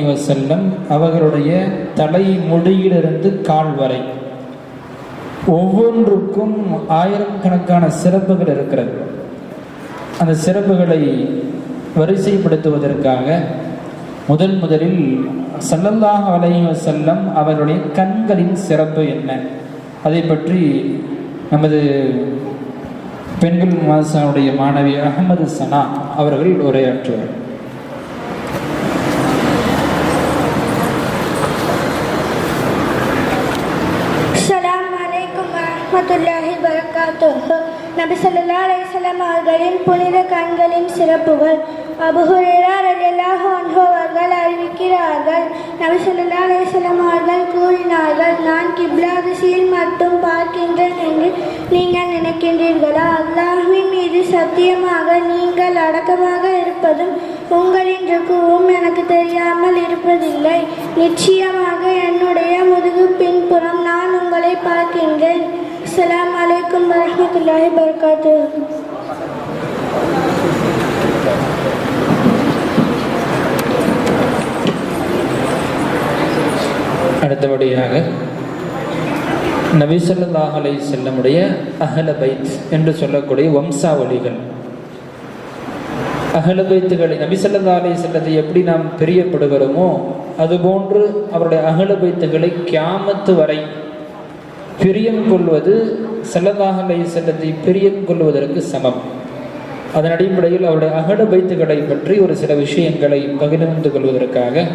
அலைஹி வசல்லம் அவர்களுடைய தலை முடியிலிருந்து கால் வரை. ஒவ்வொன்றுக்கும் ஆயிரக்கணக்கான சிறப்புகள் இருக்கிறது. அந்த சிறப்புகளை வரிசைப்படுத்துவதற்காக முதன் முதலில் ஸல்லல்லாஹு அலைஹி செல்லம் அவருடைய கண்களின் சிறப்பு என்ன? அதை பற்றி நமது பெண்கள் மாசாவுடைய மாணவி அகமது சனா அவர்கள் உரையாற்றுவார். வரகாத்துஹு நபி சொல்லா அலைஹி அவர்களின் புனித கண்களின் சிறப்புகள் அபு ரலியல்லாஹு அன்ஹு அவர்கள் அறிவிக்கிறார்கள். நபி சொல்லா அலைஹி அவர்கள் கூறினார்கள் நான் கிப்லா திசையில் மட்டும் பார்க்கின்றேன் என்று நீங்கள் நினைக்கின்றீர்களா? அல்லாஹின் மீது சத்தியமாக நீங்கள் அடக்கமாக இருப்பதும் உங்களின் ருக்குவும் எனக்கு தெரியாமல் இருப்பதில்லை. நிச்சயமாக என்னுடைய முதுகு பின்புறம் நான் உங்களை பார்க்கின்றேன். அஸ்ஸலாமு அலைக்கும் الله وبركاته அடுத்தபடியாக நபி செல்லமுடைய அகல பைத் என்று சொல்லக்கூடிய வம்சாவளிகள். அகல பைத்துகளை நபி செல்லத்தை எப்படி நாம் பிரியப்படுகிறோமோ அதுபோன்று அவருடைய அகல பைத்துகளை கியாமத்து வரை பிரியம் கொள்வது செல்லதாக செல்லத்தை பிரியம் கொள்வதற்கு சமம். அதன் அடிப்படையில் அவருடைய அகடு பைத்துகளை பற்றி ஒரு சில விஷயங்களை பகிர்ந்து கொள்வதற்காக